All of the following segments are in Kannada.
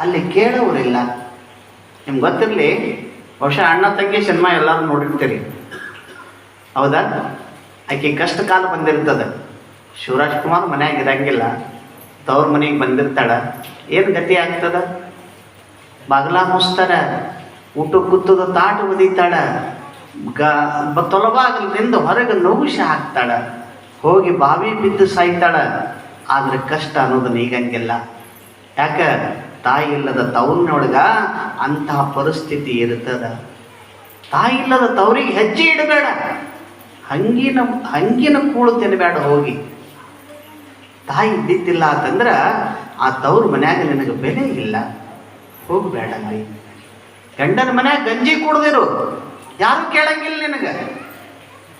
ಅಲ್ಲಿ ಕೇಳೋರಿಲ್ಲ. ನಿಮ್ಗೆ ಗೊತ್ತಿರಲಿ, ಬಹುಶಃ ಅಣ್ಣ ತಂಗಿ ಸಿನಿಮಾ ಎಲ್ಲರೂ ನೋಡಿರ್ತೀರಿ. ಹೌದಾ? ಆಕೆ ಕಷ್ಟ ಕಾಲ ಬಂದಿರ್ತದೆ. ಶಿವರಾಜ್ ಕುಮಾರ್ ಮನ್ಯಾಗ ಇರಂಗಿಲ್ಲ. ತವ್ರ ಮನೆಗೆ ಬಂದಿರ್ತಾಳ. ಏನು ಗತಿ ಆಗ್ತದ? ಬಾಗ್ಲ ಮುಸ್ತಾರ ಊಟ ಕೂತದ ತಾಟ ಒದಿತಾಳ ಗ ತೊಲಬಾಗಲಿನಿಂದ ಹೊರಗೆ ನೋವುಶ ಹಾಕ್ತಾಳ. ಹೋಗಿ ಬಾವಿ ಬಿದ್ದು ಸಾಯ್ತಾಳ. ಆದ್ರೆ ಕಷ್ಟ ಅನ್ನೋದನ್ನ ಈಗಂಗಿಲ್ಲ. ಯಾಕ? ತಾಯಿ ಇಲ್ಲದ ತವರಿನೊಳಗ ಅಂತಹ ಪರಿಸ್ಥಿತಿ ಇರ್ತದ. ತಾಯಿ ಇಲ್ಲದ ತವರಿಗೆ ಹೆಜ್ಜೆ ಇಡಬೇಡ. ಹಂಗಿನ ಹಂಗಿನ ಕೂಳು ತಿನ್ನಬೇಡ ಹೋಗಿ. ತಾಯಿ ಇದ್ದಿದ್ದಿಲ್ಲ ಅಂತಂದ್ರೆ ಆ ತವ್ರ ಮನ್ಯಾಗ ನಿನಗೆ ಬೆಲೆ ಇಲ್ಲ. ಹೋಗಬೇಡ ಅಲ್ಲಿ ಗಂಡನ ಮನ್ಯಾಗ ಗಂಜಿ ಕುಡ್ದಿರು. ಯಾರು ಕೇಳಂಗಿಲ್ಲ ನಿನಗೆ.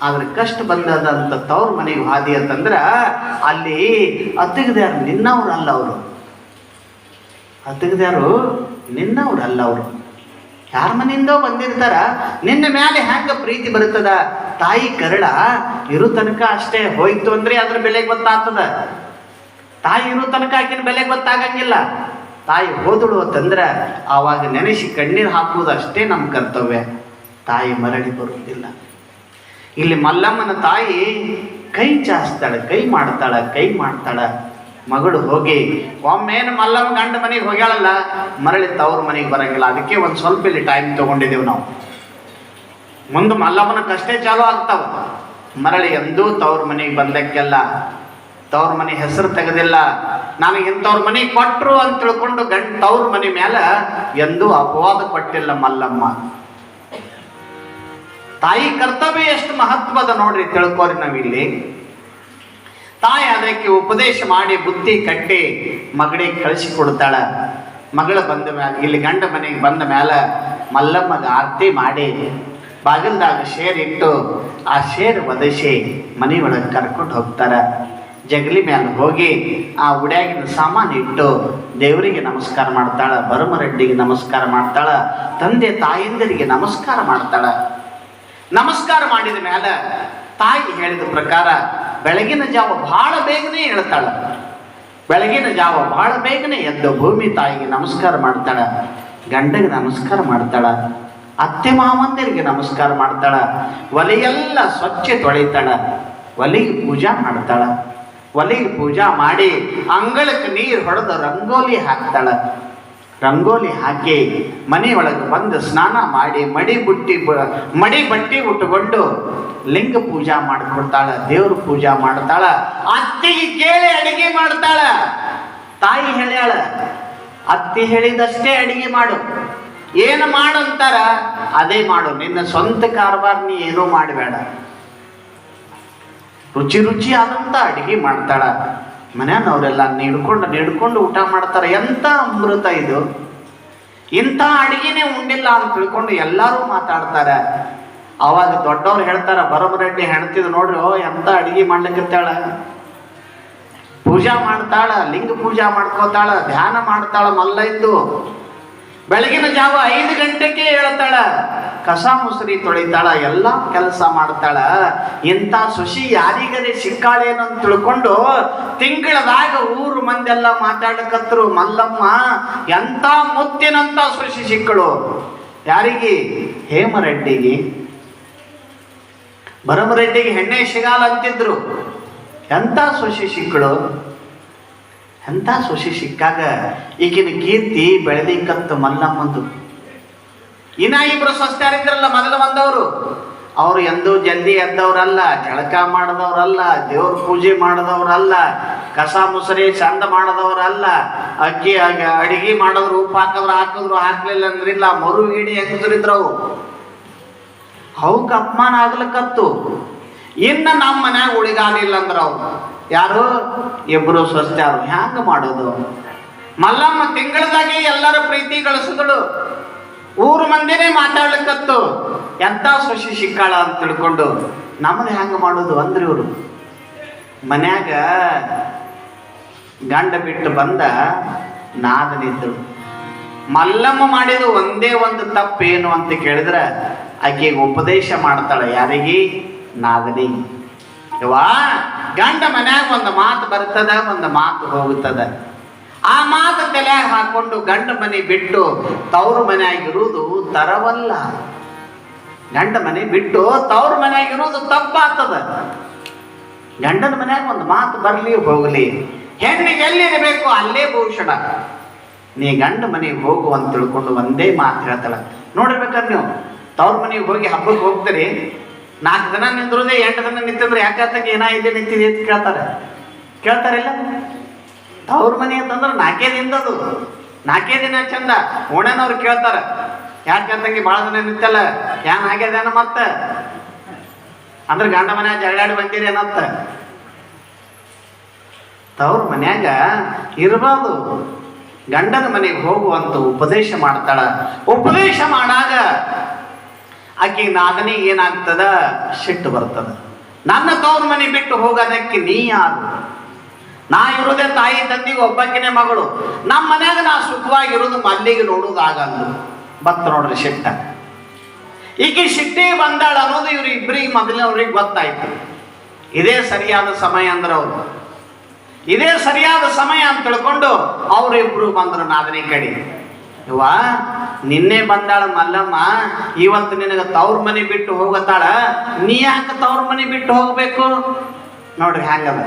ಆದ್ರೆ ಕಷ್ಟ ಬಂದದಂತ ತವ್ರ ಮನೆಗೆ ಹಾದಿ ಅಂತಂದ್ರ ಅಲ್ಲಿ ಅತ್ತಿಗದ್ಯಾರು ನಿನ್ನವ್ರಲ್ಲ ಅವರು. ಅತ್ತಿಗದ್ಯಾರು ನಿನ್ನವ್ರಲ್ಲ ಅವರು. ಯಾರ ಮನೆಯಿಂದ ಬಂದಿರ್ತಾರ? ನಿನ್ನ ಮೇಲೆ ಹೆಂಗೆ ಪ್ರೀತಿ ಬರುತ್ತದ? ತಾಯಿ ಕರಳ ಇರು ತನಕ ಅಷ್ಟೇ ಹೋಯ್ತು ಅಂದ್ರೆ ಅದ್ರ ಬೆಲೆ ಗೊತ್ತಾಗ್ತದ. ತಾಯಿ ಇರೋ ತನಕ ಆಕಿನ ಬೆಲೆ ಗೊತ್ತಾಗಂಗಿಲ್ಲ. ತಾಯಿ ಹೋದಳು ಅಂತಂದ್ರೆ ಆವಾಗ ನೆನೆಸಿ ಕಣ್ಣೀರು ಹಾಕುವುದು ಅಷ್ಟೇ ನಮ್ಮ ಕರ್ತವ್ಯ. ತಾಯಿ ಮರಳಿ ಬರುವುದಿಲ್ಲ. ಇಲ್ಲಿ ಮಲ್ಲಮ್ಮನ ತಾಯಿ ಕೈ ಚಾಚ್ತಾಳೆ, ಕೈ ಮಾಡ್ತಾಳ ಕೈ ಮಾಡ್ತಾಳ. ಮಗಳು ಹೋಗಿ, ಒಮ್ಮೇನು ಮಲ್ಲಮ್ಮ ಗಂಡ ಮನೆಗೆ ಹೋಗ್ಯಾಳಲ್ಲ, ಮರಳಿ ತವ್ರ ಮನೆಗೆ ಬರಂಗಿಲ್ಲ, ಅದಕ್ಕೆ ಒಂದು ಸ್ವಲ್ಪ ಇಲ್ಲಿ ಟೈಮ್ ತಗೊಂಡಿದ್ದೀವಿ ನಾವು. ಮುಂದೆ ಮಲ್ಲಮ್ಮನ ಕಷ್ಟೇ ಚಾಲು ಆಗ್ತಾವ. ಮರಳಿ ಎಂದೂ ತವ್ರ ಮನೆಗೆ ಬಂದಕ್ಕೆಲ್ಲ, ತವ್ರ ಮನೆ ಹೆಸರು ತೆಗೆದಿಲ್ಲ, ನನಗೆ ಇಂಥವ್ರ ಮನೆ ಕೊಟ್ಟರು ಅಂತ ತಿಳ್ಕೊಂಡು ಗಂಡ ತವ್ರ ಮನೆ ಮೇಲೆ ಎಂದೂ ಅಪವಾದ ಕೊಟ್ಟಿಲ್ಲ ಮಲ್ಲಮ್ಮ. ತಾಯಿ ಕರ್ತವ್ಯ ಎಷ್ಟು ಮಹತ್ವದ ನೋಡ್ರಿ ತಿಳ್ಕೋರಿ ನಾವಿಲ್ಲಿ. ತಾಯಿ ಅದಕ್ಕೆ ಉಪದೇಶ ಮಾಡಿ ಬುದ್ಧಿ ಕಟ್ಟಿ ಮಗಳಿಗೆ ಕಳಿಸಿ ಕೊಡ್ತಾಳ. ಮಗಳು ಬಂದ ಮ್ಯಾಲ ಇಲ್ಲಿ ಗಂಡ ಮನೆಗೆ ಬಂದ ಮೇಲೆ ಮಲ್ಲಮ್ಮಗ ಆರ್ತಿ ಮಾಡಿ ಬಾಗಿಲ್ದಾಗ ಶೇರ್ ಇಟ್ಟು ಆ ಶೇರ್ ಒದಸಿ ಮನೆಯೊಳಗೆ ಕರ್ಕೊಂಡು ಹೋಗ್ತಾರೆ. ಜಗಲಿ ಮೇಲೆ ಹೋಗಿ ಆ ಉಡ್ಯಾಗಿನ ಸಾಮಾನು ಇಟ್ಟು ದೇವರಿಗೆ ನಮಸ್ಕಾರ ಮಾಡ್ತಾಳೆ, ಬರಮರೆಡ್ಡಿಗೆ ನಮಸ್ಕಾರ ಮಾಡ್ತಾಳೆ, ತಂದೆ ತಾಯಂದಿರಿಗೆ ನಮಸ್ಕಾರ ಮಾಡ್ತಾಳೆ. ನಮಸ್ಕಾರ ಮಾಡಿದ ಮೇಲೆ ತಾಯಿ ಹೇಳಿದ ಪ್ರಕಾರ ಬೆಳಗಿನ ಜಾವ ಬಹಳ ಬೇಗನೆ ಹೇಳ್ತಾಳ. ಬೆಳಗಿನ ಜಾವ ಬಹಳ ಬೇಗನೆ ಎದ್ದು ಭೂಮಿ ತಾಯಿಗೆ ನಮಸ್ಕಾರ ಮಾಡ್ತಾಳ. ಗಂಡಗೆ ನಮಸ್ಕಾರ ಮಾಡ್ತಾಳ. ಅತ್ತೆ ಮಾವಂದಿರಿಗೆ ನಮಸ್ಕಾರ ಮಾಡ್ತಾಳ. ಒಲೆಯೆಲ್ಲ ಸ್ವಚ್ಛ ತೊಳಿತಾಳ. ಒಲೆಗೆ ಪೂಜಾ ಮಾಡ್ತಾಳ. ಒಲೆಗೆ ಪೂಜಾ ಮಾಡಿ ಅಂಗಳಕ್ಕೆ ನೀರು ಹೊಡೆದು ರಂಗೋಲಿ ಹಾಕ್ತಾಳ. ರಂಗೋಲಿ ಹಾಕಿ ಮನೆಯೊಳಗೆ ಬಂದು ಸ್ನಾನ ಮಾಡಿ ಮಡಿ ಬುಟ್ಟಿ ಮಡಿ ಬಟ್ಟಿ ಉಟ್ಟುಕೊಂಡು ಲಿಂಗ ಪೂಜಾ ಮಾಡಿಕೊಡ್ತಾಳ ದೇವ್ರ ಪೂಜಾ ಮಾಡ್ತಾಳ, ಅತ್ತಿಗೆ ಕೇಳಿ ಅಡಿಗೆ ಮಾಡ್ತಾಳ. ತಾಯಿ ಹೇಳ್ಯಾಳ, ಅತ್ತಿ ಹೇಳಿದಷ್ಟೇ ಅಡಿಗೆ ಮಾಡು. ಏನು ಮಾಡಂತಾರ? ಅದೇ ಮಾಡು, ನಿನ್ನ ಸ್ವಂತ ಕಾರ್ಬಾರ್ ನೀ ಏನೂ ಮಾಡಬೇಡ. ರುಚಿ ರುಚಿ ಆದಂತ ಅಡಿಗೆ ಮಾಡ್ತಾಳ. ಮನ್ಯಾನವರೆಲ್ಲ ನೀಡ್ಕೊಂಡು ನೀಡ್ಕೊಂಡು ಊಟ ಮಾಡ್ತಾರೆ. ಎಂತ ಅಮೃತ ಇದು? ಇಂಥ ಅಡಿಗೆನೇ ಉಂಡಿಲ್ಲ ಅಂತ ತಿಳ್ಕೊಂಡು ಎಲ್ಲರೂ ಮಾತಾಡ್ತಾರೆ. ಅವಾಗ ದೊಡ್ಡವ್ರು ಹೇಳ್ತಾರೆ ಬರಬರೆಡ್ಡಿ ಹೆಣ್ತಿದ್ ನೋಡ್ರಿ, ಓ, ಎಂತ ಅಡಿಗೆ ಮಾಡ್ಲಿಕ್ಕತ್ತಾಳ ಪೂಜಾ ಮಾಡ್ತಾಳ, ಲಿಂಗ ಪೂಜಾ ಮಾಡ್ಕೋತಾಳ, ಧ್ಯಾನ ಮಾಡ್ತಾಳ ಮಲ್ಲ ಇದ್ದು. ಬೆಳಗಿನ ಜಾವ ಐದು ಗಂಟೆಗೆ ಹೇಳ್ತಾಳ, ಕಸ ಮುಸರಿ ತೊಳಿತಾಳ, ಎಲ್ಲ ಕೆಲಸ ಮಾಡ್ತಾಳ. ಇಂಥ ಸುಶಿ ಯಾರಿಗರೆ ಸಿಕ್ಕಾಳೇನು ಅಂತ ತಿಳ್ಕೊಂಡು ತಿಂಗಳದಾಗ ಊರು ಮಂದೆಲ್ಲ ಮಾತಾಡಕತ್ರು ಮಲ್ಲಮ್ಮ ಎಂತ ಮುತ್ತಿನಂತ ಸುಶಿ ಸಿಕ್ಕಳು. ಯಾರಿಗೆ? ಹೇಮರೆಡ್ಡಿಗೆ. ಭರಮರೆಡ್ಡಿಗೆ ಹೆಣ್ಣೆ ಸಿಗಾಲ ಅಂತಿದ್ರು. ಎಂಥ ಸುಶಿ ಸಿಕ್ಕಳು? ಎಂಥ ಸೊಸಿ ಸಿಕ್ಕಾಗ ಈಗಿನ ಕೀರ್ತಿ ಬೆಳೆದಿಕ್ಕತ್ತು ಮಲ್ಲಮ್ಮಂದು ಇನ್ನ ಇಬ್ಬರು ಸ್ವಸ್ಥರಿದ್ರಲ್ಲ ಮೊದಲು ಬಂದವರು. ಅವರು ಎಂದೂ ಜಲ್ದಿ ಎದ್ದವರಲ್ಲ ಜಳಕ ಮಾಡಿದವರಲ್ಲ, ದೇವ್ರ ಪೂಜೆ ಮಾಡಿದವರಲ್ಲ, ಕಸ ಮುಸರಿ ಚಂದ ಮಾಡಿದವರಲ್ಲ, ಅಕ್ಕಿ ಅಡಿಗೆ ಮಾಡಿದ್ರು ಉಪ್ಪು ಹಾಕಿದ್ರು ಹಾಕಿದ್ರು, ಹಾಕ್ಲಿಲ್ಲ ಅಂದ್ರಿಲ್ಲ, ಮರು ಗಿಡಿ ಹೆಂಗಸರಿದ್ರು ಅವು ಅವಕ್ಕೆ ಅಪಮಾನ ಆಗ್ಲಿಕ್ಕತ್ತು ಇನ್ನು ನಮ್ಮ ಮನ್ಯಾಗ ಉಳಿಗಾಲಿಲ್ಲ ಅಂದ್ರ ಅವ್ರು ಯಾರು? ಇಬ್ರು ಸ್ವಸ್ಥರು ಹ್ಯಾಂಗ ಮಾಡೋದು? ಮಲ್ಲಮ್ಮ ತಿಂಗಳದಾಗೆ ಎಲ್ಲರ ಪ್ರೀತಿ ಗಳಿಸಿದಳು. ಊರು ಮಂದಿನೇ ಮಾತಾಡ್ಲಿಕ್ಕತ್ತು. ಎಂತ ಸೊಸಿ ಸಿಕ್ಕಾಳ ಅಂತ ತಿಳ್ಕೊಂಡು ನಮ್ಮನ್ನ ಹೆಂಗ ಮಾಡೋದು ಅಂದ್ರಿ ಇವರು. ಮನ್ಯಾಗ ಗಂಡ ಬಿಟ್ಟು ಬಂದ ನಾದನಿದ್ರು ಮಲ್ಲಮ್ಮ ಮಾಡಿದ ಒಂದೇ ಒಂದು ತಪ್ಪೇನು ಅಂತ ಕೇಳಿದ್ರೆ ಆಕೆಗೆ ಉಪದೇಶ ಮಾಡ್ತಾಳೆ. ಯಾರಿಗೆ? ನಾಗನಿ ಯವ್ವಾ ಗಂಡ ಮನ್ಯಾಗ ಒಂದು ಮಾತು ಬರ್ತದ, ಒಂದು ಮಾತು ಹೋಗುತ್ತದ. ಆ ಮಾತು ತಲೆಯಾಗ ಹಾಕೊಂಡು ಗಂಡ ಮನೆ ಬಿಟ್ಟು ತವ್ರ ಮನೆಯಾಗಿರುವುದು ತರವಲ್ಲ. ಗಂಡ ಮನೆ ಬಿಟ್ಟು ತವ್ರ ಮನೆಯಾಗಿರುವುದು ತಪ್ಪಾಗ್ತದ. ಗಂಡನ ಮನೆಯಾಗ ಒಂದು ಮಾತು ಬರಲಿ, ಹೋಗಲಿ. ಹೆಣ್ಣಿಗೆ ಎಲ್ಲಿರಬೇಕು ಅಲ್ಲೇ ಭೂಷಣ ನೀ ಗಂಡ ಮನೆಗೆ ಹೋಗು ಅಂತ ತಿಳ್ಕೊಂಡು ಒಂದೇ ಮಾತು ಹೇಳ್ತಾಳ. ನೋಡಿರ್ಬೇಕಾದ್ರೆ ನೀವು. ತವ್ರ ಮನೆಗೆ ಹೋಗಿ ಹಬ್ಬಕ್ಕೆ ಹೋಗ್ತೀರಿ ನಾಲ್ಕು ದಿನ ನಿಂದ್ರದೆ ಎಂಟು ದಿನ ನಿಂತಿದ್ರೆ ಯಾಕಂತಂಗೆ ಏನಾಗಿದೆ ನಿಂತಿದೆ ಅಂತ ಕೇಳ್ತಾರೆ. ಕೇಳ್ತಾರಿಲ್ಲ ತವ್ರ ಮನೆ ಅಂತಂದ್ರೆ ನಾಲ್ಕೇ ದಿನದದು. ನಾಲ್ಕೇ ದಿನ ಚಂದ. ಓಣೆನವ್ರು ಕೇಳ್ತಾರೆ. ಯಾಕಂತಂಗೆ ಭಾಳ ದಿನ ನಿಂತಲ್ಲ. ಏನ್ ಆಗ್ಯದೇನ ಮತ್ತೆ? ಅಂದ್ರೆ ಗಂಡ ಮನ್ಯಾಗ ಜಗಳಾಡಿ ಬಂದಿರಿ ಏನಂತ ತವ್ರ ಮನ್ಯಾಗ ಇರಬಾರ್ದು. ಗಂಡನ ಮನೆಗೆ ಹೋಗುವಂತ ಉಪದೇಶ ಮಾಡ್ತಾಳ. ಉಪದೇಶ ಮಾಡಾಗ ಆಕೆ ನಾದನಿಗೆ ಏನಾಗ್ತದ? ಸಿಟ್ಟು ಬರ್ತದ. ನನ್ನ ತವ್ರ ಮನೆ ಬಿಟ್ಟು ಹೋಗೋದಕ್ಕೆ ನೀ ಯಾರು? ನಾ ಇರೋದೇ ತಾಯಿ ತಂದಿಗೆ ಒಬ್ಬಾಕಿನೇ ಮಗಳು. ನಮ್ಮ ಮನ್ಯಾಗ ನಾ ಸುಖವಾಗಿರೋದು ಮಲ್ಲಿಗೆ ಆಗಲ್ಲ ಬತ್ತ ನೋಡ್ರಿ ಸಿಟ್ಟ. ಈಕೆ ಸಿಟ್ಟೇ ಬಂದಾಳ ಅನ್ನೋದು ಇವ್ರು ಇಬ್ಬರಿಗೆ ಮೊದಲಿನವ್ರಿಗೆ ಗೊತ್ತಾಯ್ತು. ಇದೇ ಸರಿಯಾದ ಸಮಯ ಅಂದ್ರೆ ಅವರು. ಇದೇ ಸರಿಯಾದ ಸಮಯ ಅಂತ ತಿಳ್ಕೊಂಡು ಅವರಿಬ್ರು ಬಂದ್ರು ನಾದನಿ ಕಡೆ. ಇವ ನಿನ್ನೆ ಬಂದಾಳ ಮಲ್ಲಮ್ಮ ಇವತ್ತು ನಿನಗೆ ತವ್ರ ಮನೆ ಬಿಟ್ಟು ಹೋಗತ್ತಾಳ, ನೀ ಯಾಕೆ ತವ್ರ ಮನೆ ಬಿಟ್ಟು ಹೋಗ್ಬೇಕು? ನೋಡ್ರಿ ಹ್ಯಾಂಗದ.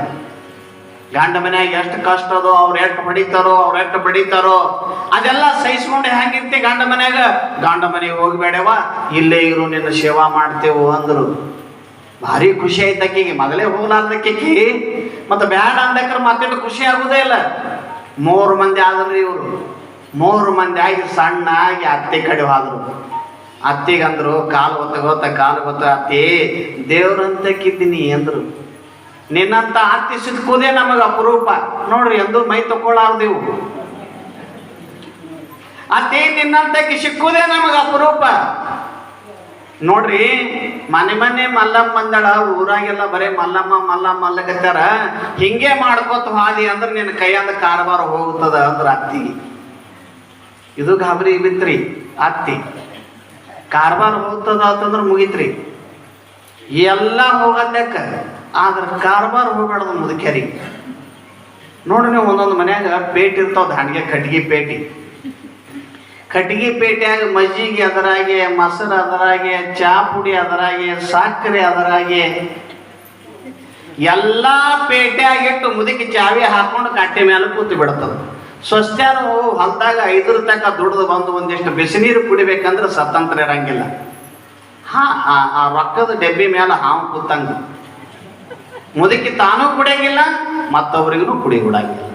ಗಂಡ ಮನ್ಯಾಗ ಎಷ್ಟು ಕಷ್ಟ ಅದೋ, ಅವ್ರು ಎಷ್ಟು ಬಡಿತಾರೋ ಅವ್ರು ಎಷ್ಟು ಬಡಿತಾರೋ ಅದೆಲ್ಲ ಸಹಿಸ್ಕೊಂಡು ಹೆಂಗಿರ್ತಿ ಗಂಡ ಮನ್ಯಾಗ? ಗಂಡ ಮನೆಗೆ ಹೋಗ್ಬೇಡವ ಇಲ್ಲೇ ಇರು, ನಿನ್ನ ಸೇವಾ ಮಾಡ್ತೇವು ಅಂದ್ರು. ಭಾರಿ ಖುಷಿ ಆಯ್ತು ಆಕಿಗೆ ಮೊದಲೇ ಹೋಗ್ಲಾರ್ದಕ್ಕಿ ಮತ್ತೆ ಬ್ಯಾಡ ಅಂದಕ್ರ ಮತ್ತೆ ಖುಷಿ ಆಗುದೇ ಇಲ್ಲ. ಮೂರು ಮಂದಿ ಆದ್ರಿ ಇವರು. ಮೂರು ಮಂದಿ ಆಗಿ ಸಣ್ಣ ಆಗಿ ಅತ್ತೆ ಕಡೆ ಹೋದ್ರು. ಅತ್ತಿಗಂದ್ರು ಕಾಲು ಗೊತ್ತ ಕಾಲು ಗೊತ್ತ, ಅತ್ತಿ ದೇವ್ರಂತಕ್ಕಿದ್ದೀನಿ ಅಂದ್ರು. ನಿನ್ನಂತ ಅತ್ತಿ ಸಿಕ್ಕೋದೇ ನಮಗೆ ಅಪರೂಪ. ನೋಡ್ರಿ, ಎಂದು ಮೈ ತಕೊಳ್ಳಾರ್ದೇವು ಅತ್ತಿ ನಿನ್ನಂತಕ್ಕೆ ಸಿಕ್ಕುದೇ ನಮಗೆ ಅಪರೂಪ. ನೋಡ್ರಿ, ಮನೆ ಮನೆ ಮಲ್ಲಮ್ಮ ಬಂದಳ ಊರಾಗೆಲ್ಲ ಬರೀ ಮಲ್ಲಮ್ಮ ಮಲ್ಲಮ್ಮ ಮಲ್ಲಕತ್ತಾರ ಹಿಂಗೆ ಮಾಡ್ಕೋತ ಹಾದಿ ಅಂದ್ರೆ ನಿನ್ನ ಕೈಯಂದ ಕಾರವಾರ ಹೋಗ್ತದ, ಅಂದ್ರ ಅತ್ತಿಗೆ. ಇದು ಗಾಬರಿ ಬಿತ್ರಿ, ಅತ್ತಿ. ಕಾರ್ಬಾರ್ ಹೋಗ್ತದ ಅಂತಂದ್ರೆ ಮುಗಿತ್ರಿ. ಎಲ್ಲ ಹೋಗಲ್ಲೆಕ್ಕ ಆದ್ರೆ ಕಾರ್ಬಾರ್ ಹೋಗ್ಬಾರ್ದು ಮುದುಕ್ಯಾರಿ. ನೋಡ್ರಿ ನೀವು ಒಂದೊಂದು ಮನ್ಯಾಗ ಪೇಟೆ ಇರ್ತಾವ ದಾಂಡಿಗೆ ಕಟ್ಗಿ ಪೇಟಿ. ಕಟ್ಗಿ ಪೇಟೆಯಾಗ ಮಜ್ಜಿಗೆ ಅದರಾಗೆ, ಮೊಸರು ಅದರಾಗೆ, ಚಾ ಪುಡಿ ಅದರಾಗೆ ಸಕ್ಕರೆ ಅದರಾಗೆ. ಎಲ್ಲಾ ಪೇಟೆಯಾಗಿಟ್ಟು ಮುದುಕಿ ಚಾವಿ ಹಾಕೊಂಡು ಕಟ್ಟೆ ಮೇಲೆ ಕೂತು ಬಿಡ್ತದ ಸ್ವಸ್ಥ್ಯಾನು ಹೊಲ್ದಾಗ ಐದರ ತನಕ ದುಡ್ದು ಬಂದು ಒಂದಿಷ್ಟು ಬಿಸಿನೀರು ಕುಡಿಬೇಕಂದ್ರೆ ಸ್ವತಂತ್ರ ಇರಂಗಿಲ್ಲ. ಹಾ, ಆ- ರೊಕ್ಕದ ಡಬ್ಬಿ ಮೇಲೆ ಹಾವು ಕೂತಂಗ. ಮುದುಕಿ ತಾನೂ ಕುಡಿಯಂಗಿಲ್ಲ ಮತ್ತೊಬ್ರಿಗೂ ಕುಡಿ ಬಿಡಂಗಿಲ್ಲ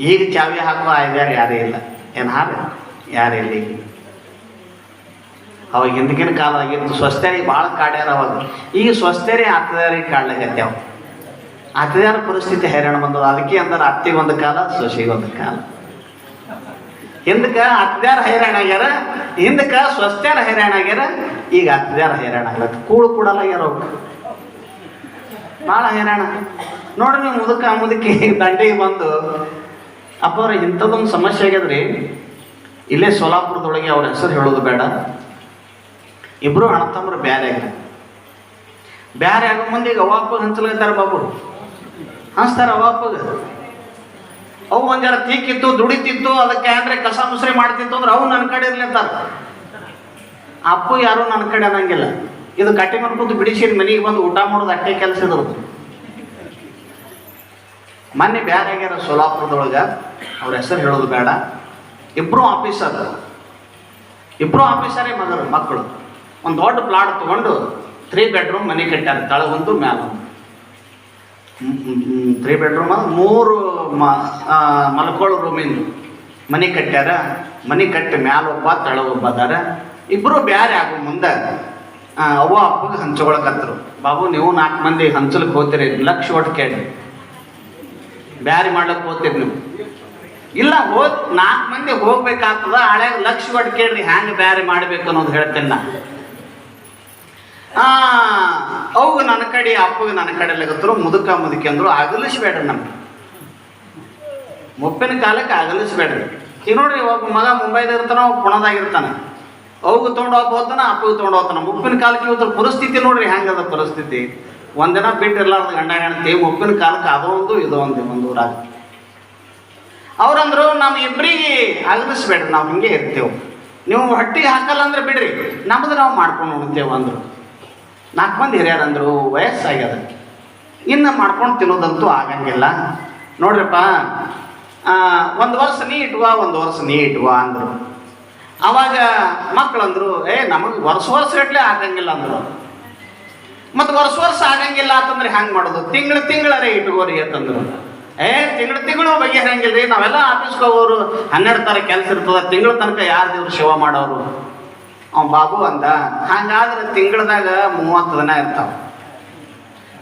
ಈಗ ಚಾವಿ ಹಾಕುವ ಐದಾರು ಯಾರೇ ಇಲ್ಲ. ಏನು ಹಾರ? ಯಾರೇ ಇಲ್ಲ ಅವಾಗ ಹಿಂದಿನ ಕಾಲದಾಗಿತ್ತು ಸ್ವಸ್ಥರಿ ಭಾಳ ಕಾಡ್ಯಾರ ಅವಾಗ. ಈಗ ಸ್ವಸ್ಥರೇ ಹತ್ತದಾರಿಗೆ ಕಾಡ್ಲಾಗತ್ಯಾವ ಹತ್ತದಾರ ಪರಿಸ್ಥಿತಿ ಹೈರಾಣ ಬಂದದ. ಅದಕ್ಕೆ ಅಂದ್ರೆ ಅತ್ತಿಗೆ ಒಂದು ಕಾಲ ಸೊಸೆಗೆ ಒಂದು ಕಾಲ. ಹಿಂದಕ್ಕೆ ಅತ್ತಾರ ಹೈರಾಣ ಆಗ್ಯಾರ ಹಿಂದಕ್ಕೆ ಸ್ವಸ್ಥ್ಯಾರ ಹೈರಾಣ ಆಗ್ಯಾರ, ಈಗ ಅತ್ತಾರ ಹೈರಾಣ ಆಗ್ಲತ್ತ ಕೂಳು ಕೂಡಲ್ಲ ಅವ್ರು. ಭಾಳ ಹೈರಾಣ. ನೋಡ್ರಿ ನೀವು ಮುದುಕ ಮುದುಕಿ ದಂಡಿಗೆ ಬಂದು, ಅಪ್ಪವ್ರ, ಇಂಥದ್ದೊಂದು ಸಮಸ್ಯೆ ಆಗ್ಯದ್ರಿ? ಇಲ್ಲೇ ಸೋಲಾಪುರದೊಳಗೆ ಅವ್ರ ಹೆಸರು ಹೇಳೋದು ಬೇಡ. ಇಬ್ರು ಅಣ್ಣತಮ್ಮರು ಬ್ಯಾರೆ ಆಗ್ಯಾರ. ಬ್ಯಾರೆ ಆಗೋ ಮುಂದೆ ಈಗ ಅವಾಪ ಹಂಚಲಾಗ್ತಾರ ಬಾಬು. ಹಂಚ್ತಾರ ಅವಾಪಗ ಅವು ಒಂದ್ಯಾರ ತೀಕಿತ್ತು, ದುಡಿತಿತ್ತು, ಅದಕ್ಕೆ ಅಂದ್ರೆ ಕಸ ಮುಸ್ರಿ ಮಾಡ್ತಿತ್ತು ಅಂದ್ರೆ ಅವು ನನ್ನ ಕಡೆ ಇರ್ಲಿತ್ತಾರ ಅಪ್ಪು ಯಾರು ನನ್ನ ಕಡೆ ಅನ್ನಂಗಿಲ್ಲ. ಇದು ಕಟ್ಟಿ ಮಾಡ್ಕೊಂಡು ಬಿಡಿಸಿ ಮನೆಗೆ ಬಂದು ಊಟ ಮಾಡೋದು ಅಟ್ಟೆ ಕೆಲಸ ಇದ್ರು ಮೊನ್ನೆ ಬ್ಯಾರೆ ಆಗ್ಯಾರ ಸೋಲಾಪುರದೊಳಗ. ಅವ್ರ ಹೆಸರು ಹೇಳೋದು ಬೇಡ. ಇಬ್ರು ಆಫೀಸರ್. ಇಬ್ರು ಆಫೀಸರೇ ಮಗರು ಮಕ್ಕಳು. ಒಂದು ದೊಡ್ಡ ಪ್ಲಾಟ್ ತಗೊಂಡು ತ್ರೀ ಬೆಡ್ರೂಮ್ ಮನೆ ಕಟ್ಟಾರ ತಳಗೊಂದು ಒಂದು ಮ್ಯಾಲ ಒಂದು ತ್ರೀ ಬೆಡ್ರೂಮ್ ಮೂರು ಮ ಮಲ್ಕೊಳ್ಳೋ ರೂಮಿಂದು ಮನೆ ಕಟ್ಟ್ಯಾರ? ಮನೆ ಕಟ್ಟಿ ಮ್ಯಾಲ ಒಬ್ಬ ತಳ ಒಬ್ಬ ಅದಾರ. ಇಬ್ರು ಬ್ಯಾರೆ ಆಗೋ ಮುಂದೆ ಅವ್ವ ಅಪ್ಪಗೆ ಹಂಚ್ಕೊಳಕತ್ರು ಬಾಬು, ನೀವು ನಾಲ್ಕು ಮಂದಿ ಹಂಚಲಿಕ್ಕೆ ಹೋಗ್ತೀರಿ. ಲಕ್ಷ ಒಟ್ಟು ಕೇಳಿ ಬ್ಯಾರೆ ಮಾಡ್ಲಕ್ಕೆ ಹೋಗ್ತೀರಿ ನೀವು. ಇಲ್ಲ ಹೋದ್ ನಾಲ್ಕು ಮಂದಿ ಹೋಗ್ಬೇಕಾಗ್ತದ. ಹಳೆ ಲಕ್ಷ ಒಟ್ಟು ಕೇಳ್ರಿ. ಹ್ಯಾಂಗ ಬ್ಯಾರೆ ಮಾಡ್ಬೇಕು ಅನ್ನೋದು ಹೇಳ್ತೇನೆ ನಾ. ಆ, ಅವು ನನ್ನ ಕಡೆ, ಅಪ್ಪಗೆ ನನ್ನ ಕಡೆ ಲಗತ್ರು ಮುದುಕ ಮುದುಕಿ ಅಂದ್ರು ಅಗಲಿಸ್ಬೇಡ್ರಿ ನಮ್ಗೆ. ಮುಪ್ಪಿನ ಕಾಲಕ್ಕೆ ಅಗಲಿಸ್ಬೇಡ್ರಿ ಈಗ ನೋಡ್ರಿ ಒಬ್ಬ ಮಗ ಮುಂಬೈದ ಇರ್ತಾನ ಒಬ್ಬ ಪುಣದಾಗಿರ್ತಾನೆ ಅವ್ಗೆ ತೊಗೊಂಡು ಹೋಗಿ ಹೋಗ್ತಾನ, ಅಪ್ಪಗೆ ತೊಗೊಂಡು ಹೋಗ್ತಾನ. ಮುಪ್ಪಿನ ಕಾಲಕ್ಕೆ ಇವತ್ತು ಪರಿಸ್ಥಿತಿ ನೋಡ್ರಿ, ಹೆಂಗದ ಪರಿಸ್ಥಿತಿ. ಒಂದಿನ ಬಿಟ್ಟು ಇರ್ಲಾರ್ದ ಗಂಡ ಹೆಣ್ತಿ ಮುಪ್ಪಿನ ಕಾಲಕ್ಕೆ ಅದೊಂದು, ಇದೊಂದು ಇದೋ ಒಂದು ಊರಾಗ. ಅವ್ರಂದ್ರು ನಮ್ಮ ಇಬ್ಬರಿಗೆ ಅಗಲಿಸ್ಬೇಡ್ರಿ ನಾವು ಹಿಂಗೆ ಇರ್ತೇವೆ. ನೀವು ಹೊಟ್ಟಿಗೆ ಹಾಕಲ್ಲ ಅಂದ್ರೆ ಬಿಡ್ರಿ. ನಮ್ದು ನಾವು ಮಾಡ್ಕೊಂಡು ಉಣ್ತೇವೆ ಅಂದರು. ನಾಲ್ಕು ಮಂದಿ ಹಿರಿಯರಂದ್ರು ವಯಸ್ಸಾಗ್ಯದ. ಇನ್ನು ಮಾಡ್ಕೊಂಡು ತಿನ್ನೋದಂತೂ ಆಗಂಗಿಲ್ಲ. ನೋಡ್ರಪ್ಪ ಒಂದು ವರ್ಷ ನೀ ಇಟ್ವ ಒಂದು ವರ್ಷ ನೀ ಇಟ್ವ ಅಂದರು. ಅವಾಗ ಮಕ್ಕಳಂದ್ರು ಏ, ನಮಗೆ ವರ್ಷ ವರ್ಷ ಇಟ್ಲೆ ಆಗಂಗಿಲ್ಲ ಅಂದರು. ಮತ್ತು ವರ್ಷ ವರ್ಷ ಆಗಂಗಿಲ್ಲ ಅಂತಂದ್ರೆ ಹೆಂಗೆ ಮಾಡೋದು? ತಿಂಗಳು ತಿಂಗಳರೇ ಇಟ್ಕೋರಿ ಅಂತಂದರು. ಏ, ತಿಂಗಳು ತಿಂಗಳು ಬಗೆಹರಂಗಿಲ್ಲ ರೀ ನಾವೆಲ್ಲ ಆಫೀಸ್ಗೆ ಹೋಗೋರು, ಹನ್ನೆರಡು ಥರ ಕೆಲಸ ಇರ್ತದೆ, ತಿಂಗಳ ತನಕ ಯಾರು ದೇವ್ರು ಸೇವಾ ಮಾಡೋರು? ಅವ ಬಾಬು ಅಂದ, ಹಂಗಾದ್ರೆ ತಿಂಗಳದಾಗ ಮೂವತ್ತು ದಿನ ಇರ್ತಾವ.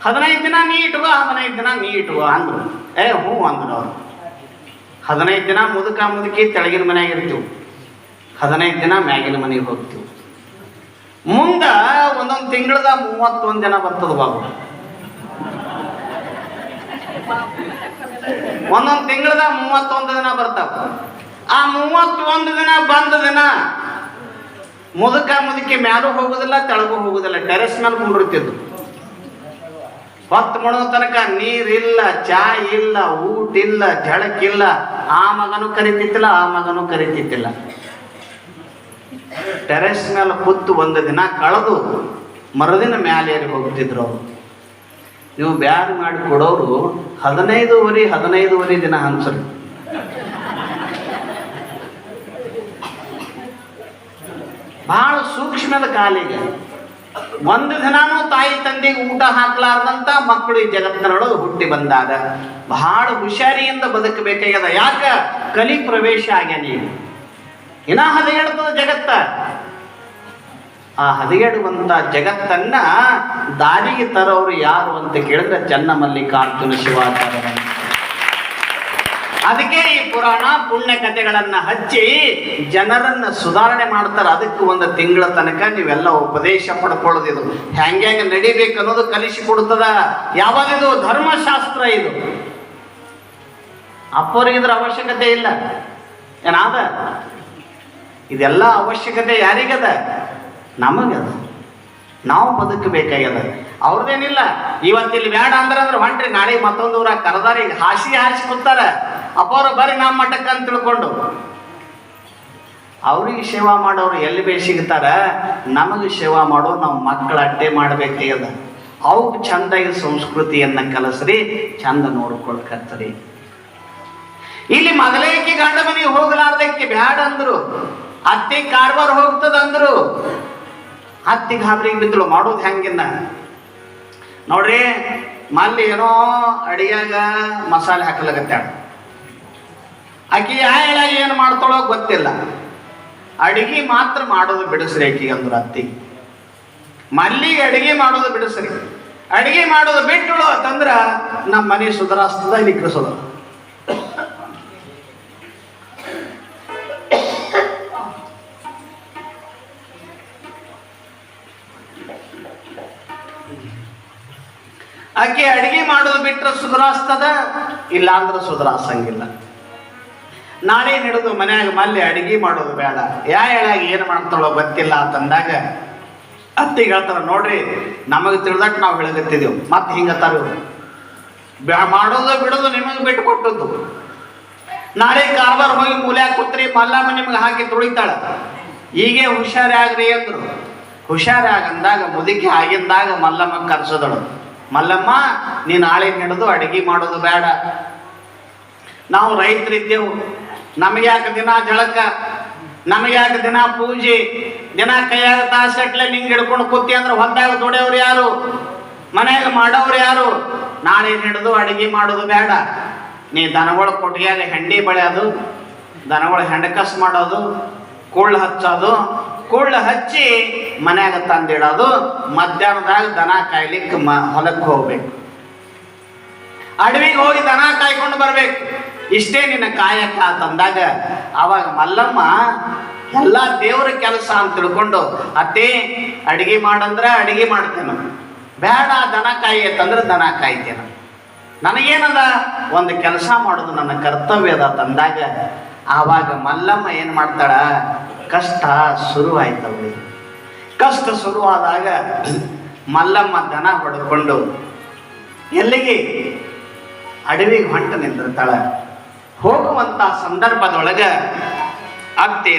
ಹದಿನೈದು ದಿನ ನೀ ಇಟ್ಕೋ, ಹದಿನೈದು ದಿನ ನೀ ಇಟ್ಕೋ, ಅಂದ್ರು. ಏ, ಹ್ಞೂ, ಅಂದ್ರು ಅವ್ರು. ಹದಿನೈದು ದಿನ ಮುದುಕ ಮುದುಕಿ ತೆಳಗಿನ ಮನೆಯಾಗ ಇರ್ತೀವಿ. ಹದಿನೈದು ದಿನ ಮ್ಯಾಗಿನ ಮನೆಗೆ ಹೋಗ್ತೀವಿ. ಮುಂದ ಒಂದೊಂದು ತಿಂಗಳದ ಮೂವತ್ತೊಂದು ದಿನ ಬರ್ತದ ಬಾಬು. ಒಂದೊಂದು ತಿಂಗಳದ ಮೂವತ್ತೊಂದು ದಿನ ಬರ್ತಾವ. ಆ ಮೂವತ್ತೊಂದು ದಿನ ಬಂದ ದಿನ ಮುದುಕ ಮುದುಕಿ ಮ್ಯಾಲೂ ಹೋಗುದಿಲ್ಲ, ತೆಳಗೂ ಹೋಗುದಿಲ್ಲ, ಟೆರೆಸ್ ಮೇಲೆ ಕುಂಡಿರ್ತಿದ್ದು. ಹೊತ್ತು ಮಾಡೋ ತನಕ ನೀರಿಲ್ಲ, ಚಾ ಇಲ್ಲ ಊಟ ಇಲ್ಲ ಜಳಕಿಲ್ಲ, ಆ ಮಗನೂ ಕರಿತಿತ್ತಿಲ್ಲ, ಆ ಮಗನೂ ಕರಿತಿತ್ತಿಲ್ಲ. ಟೆರೆಸ್ ಮೇಲೆ ಕೂತು ಒಂದು ದಿನ ಕಳೆದು ಮರುದಿನ ಮ್ಯಾಲೇರಿ ಹೋಗ್ತಿದ್ರು ಅವರು. ನೀವು ಬ್ಯಾರ್ ಮಾಡಿ ಕೊಡೋರು ಹದಿನೈದುವರೆ ಹದಿನೈದುವರೆ ದಿನ ಹಂಚ್ರಿ. ಬಹಳ ಸೂಕ್ಷ್ಮದ ಕಾಲಿಗೆ ಒಂದು ದಿನಾನೂ ತಾಯಿ ತಂದೆಗೆ ಊಟ ಹಾಕ್ಲಾರ್ದಂತ ಮಕ್ಕಳು ಈ ಜಗತ್ತಿನೊಳಗೆ ಹುಟ್ಟಿ ಬಂದಾಗ ಬಹಳ ಹುಷಾರಿಯಿಂದ ಬದುಕಬೇಕಾಗ್ಯದ. ಯಾಕ? ಕಲಿ ಪ್ರವೇಶ ಆಗ್ಯ ನೀವು ಇನ್ನ ಹದಗೆಡ್ತದ ಜಗತ್ತ. ಆ ಹದಗೆಡುವಂತ ಜಗತ್ತನ್ನ ದಾರಿಗೆ ತರೋರು ಯಾರು ಅಂತ ಕೇಳಿದ್ರೆ ಚನ್ನಮಲ್ಲಿಕಾರ್ಜುನ ಶಿವಾಚಾರ್ಯ ಅದಕ್ಕೆ ಈ ಪುರಾಣ ಪುಣ್ಯ ಕಥೆಗಳನ್ನ ಹಚ್ಚಿ ಜನರನ್ನ ಸುಧಾರಣೆ ಮಾಡ್ತಾರೆ. ಅದಕ್ಕೆ ಒಂದು ತಿಂಗಳ ತನಕ ನೀವೆಲ್ಲ ಉಪದೇಶ ಪಡ್ಕೊಳ್ಳೋದು ಇದು. ಹೆಂಗೆ ಹೆಂಗೆ ನಡಿಬೇಕು ಅನ್ನೋದು ಕಲಿಸಿ ಕೊಡ್ತದ ಯಾವಾಗ ಇದು ಧರ್ಮಶಾಸ್ತ್ರ ಇದು? ಅಪ್ಪವ್ರಿಗೆ ಇದ್ರ ಅವಶ್ಯಕತೆ ಇಲ್ಲ. ಏನಾದ? ಇದೆಲ್ಲ ಅವಶ್ಯಕತೆ ಯಾರಿಗದ? ನಮಗದ. ನಾವು ಬದುಕಬೇಕಾಗ್ಯದ. ಅವ್ರದ್ದೇನಿಲ್ಲ ಇವತ್ತಿಲ್ಲಿ ಬೇಡ ಅಂದ್ರೆ ಅಂದ್ರೆ ಹೊಂಟ್ರಿ, ನಾಳೆ ಮತ್ತೊಂದು ಊರಾಗ ಕರೆದಾರ ಈಗ ಹಾಸಿ ಕೂತಾರ. ಅಪ್ಪವ್ರು ಬರೀ ನಮ್ಮ ಮಠಕ್ಕೆ ಅಂತ ತಿಳ್ಕೊಂಡು. ಅವ್ರಿಗೆ ಸೇವಾ ಮಾಡೋರು ಎಲ್ಲಿ ಬೇ ಸಿಗ್ತಾರ? ನಮಗೆ ಸೇವಾ ಮಾಡೋ ನಾವು ಮಕ್ಕಳ ಅಡ್ಡೆ ಮಾಡ್ಬೇಕಾಗ್ಯದ ಅವ್ಕೆ ಚಂದಾಗಿ ಸಂಸ್ಕೃತಿಯನ್ನ ಕಲಸ್ರಿ, ಚಂದ ನೋಡ್ಕೊಳ್ಕತ್ತರಿ ಇಲ್ಲಿ ಮಗಲೇಕಿ ಗಂಡ ಮನೆಗೆ ಹೋಗಲಾರ್ದಕ್ಕೆ ಬ್ಯಾಡ ಅಂದ್ರು. ಅತ್ತಿ ಕಾರ್ಬಾರ್ ಹೋಗ್ತದಂದ್ರು ಅತ್ತಿ ಗಾಬರಿಗೆ ಬಿದ್ದಳು, ಮಾಡೋದು ಹೆಂಗಿನ್ನ ನೋಡ್ರಿ, ಮಲ್ಲಿ ಏನೋ ಅಡಿಯಾಗ ಮಸಾಲೆ ಹಾಕ್ಲಾಗತ್ತಾಳ ಆಕಿ ಆಯಳ ಏನು ಮಾಡ್ತಾಳೋ ಗೊತ್ತಿಲ್ಲ. ಅಡಿಗೆ ಮಾತ್ರ ಮಾಡೋದು ಬಿಡಿಸ್ರಿ ಆಕಿ ಅಂದ್ರೆ ಅತ್ತಿ. ಮಲ್ಲಿಗೆ ಅಡಿಗೆ ಮಾಡೋದು ಬಿಡಿಸ್ರಿ. ಅಡಿಗೆ ಮಾಡೋದು ಬಿಟ್ಟಳು ಅಂತಂದ್ರ ನಮ್ಮ ಮನೆ ಸುಧಾರಿಸ್ತದ ನಿಗ್ರಸೋದ. ಆಕೆ ಅಡಿಗೆ ಮಾಡೋದು ಬಿಟ್ರೆ ಸುಧಾರಿಸ್ತದ, ಇಲ್ಲಾಂದ್ರೆ ಅಂದ್ರೆ ಸುಧಾರಿಸಂಗಿಲ್ಲ. ನಾಳೆ ನಡೆದು ಮನ್ಯಾಗ ಮಲ್ಲಿ ಅಡಿಗೆ ಮಾಡೋದು ಬೇಡ. ಯಾ ಹೇಳಾಗ ಏನು ಮಾಡ್ತಾಳೋ ಗೊತ್ತಿಲ್ಲ ಅಂತಂದಾಗ ಅತ್ತಿಗೆ ಹೇಳ್ತಾರ, ನೋಡ್ರಿ, ನಮಗೆ ತಿಳಿದಟ್ಟು ನಾವು ಬೆಳಗತ್ತಿದೆವು ಮತ್ತೆ ಹಿಂಗತ್ತಾರು ಮಾಡೋದು ಬಿಡೋದು ನಿಮಗೆ ಬಿಟ್ಟು ಕೊಟ್ಟದ್ದು ನಾಳೆ ಕಾರ್ಬಾರ್ ಹೋಗಿ ಮೂಲ್ಯಾಗ ಕೂತ್ರಿ, ಮಲ್ಲಮ್ಮ ನಿಮ್ಗೆ ಹಾಕಿ ತುಳಿತಾಳ. ಹೀಗೆ ಹುಷಾರಾಗ್ರಿ ಅಂದ್ರು. ಹುಷಾರಾಗಂದಾಗ, ಮುದುಕಿ ಆಗಿಂದಾಗ ಮಲ್ಲಮ್ಮ ಕರ್ಸದಳು. ಮಲ್ಲಮ್ಮ, ನೀ ನಾಳೆ ನಡೆದು ಅಡಿಗೆ ಮಾಡೋದು ಬೇಡ. ನಾವು ರೈತರಿದ್ದೆವು. ನಮಗೆ ಯಾಕೆ ದಿನ ಜಳಕ? ನಮಗೆ ಯಾಕೆ ದಿನ ಪೂಜೆ? ದಿನ ಕೈಯಾಗ ತಾಸಟ್ಲೆ ನಿಂಗೆ ಹಿಡ್ಕೊಂಡು ಕೂತಿ ಅಂದ್ರೆ ಹೊಲ್ದಾಗ ದುಡಿಯೋರು ಯಾರು? ಮನೆಯಾಗ ಮಾಡೋರು ಯಾರು? ನಾಳೆ ಹಿಡಿದು ಅಡಿಗೆ ಮಾಡೋದು ಬೇಡ. ನೀ ದನಗಳ ಕೊಟ್ಟಿಗೆಯಾಗ ಹೆಂಡಿ ಬೆಳೆಯೋದು, ದನಗಳ ಹೆಂಡಕಸ್ ಮಾಡೋದು ಕುಳ್ಳು ಹಚ್ಚೋದು ಕುಳ್ಳು ಹಚ್ಚಿ ಮನ್ಯಾಗ ತಂದಿಡೋದು, ಮಧ್ಯಾಹ್ನದಾಗ ದನ ಕಾಯ್ಲಿಕ್ಕೆ ಮ ಹೊಲಕ್ಕೆ ಹೋಗ್ಬೇಕು. ಅಡವಿಗೆ ಹೋಗಿ ದನ ಕಾಯ್ಕೊಂಡು ಬರ್ಬೇಕು. ಇಷ್ಟೇ ನಿನ್ನ ಕಾಯಕ ಅಂತಂದಾಗ ಅವಾಗ ಮಲ್ಲಮ್ಮ ಎಲ್ಲ ದೇವ್ರ ಕೆಲಸ ಅಂತ ತಿಳ್ಕೊಂಡು, ಅತ್ತೆ, ಅಡಿಗೆ ಮಾಡಂದ್ರೆ ಅಡಿಗೆ ಮಾಡ್ತೇನೆ. ಬೇಡ ದನ ಕಾಯಿ ಅಂತಂದ್ರೆ ದನ ಕಾಯ್ತೇನೆ. ನನಗೇನದ? ಒಂದು ಕೆಲಸ ಮಾಡೋದು ನನ್ನ ಕರ್ತವ್ಯ ಅದ ತಂದಾಗ ಆವಾಗ ಮಲ್ಲಮ್ಮ ಏನು ಮಾಡ್ತಾಳ? ಕಷ್ಟ ಶುರುವಾಯ್ತವ್ರಿ ಕಷ್ಟ ಶುರುವಾದಾಗ ಮಲ್ಲಮ್ಮ ದನ ಹೊಡೆದುಕೊಂಡು ಎಲ್ಲಿಗೆ? ಅಡವಿಗೆ ಹೊಂಟ ನಿಂತಿರ್ತಾಳ. ಹೋಗುವಂತ ಸಂದರ್ಭದೊಳಗೆ ಅತ್ತೆ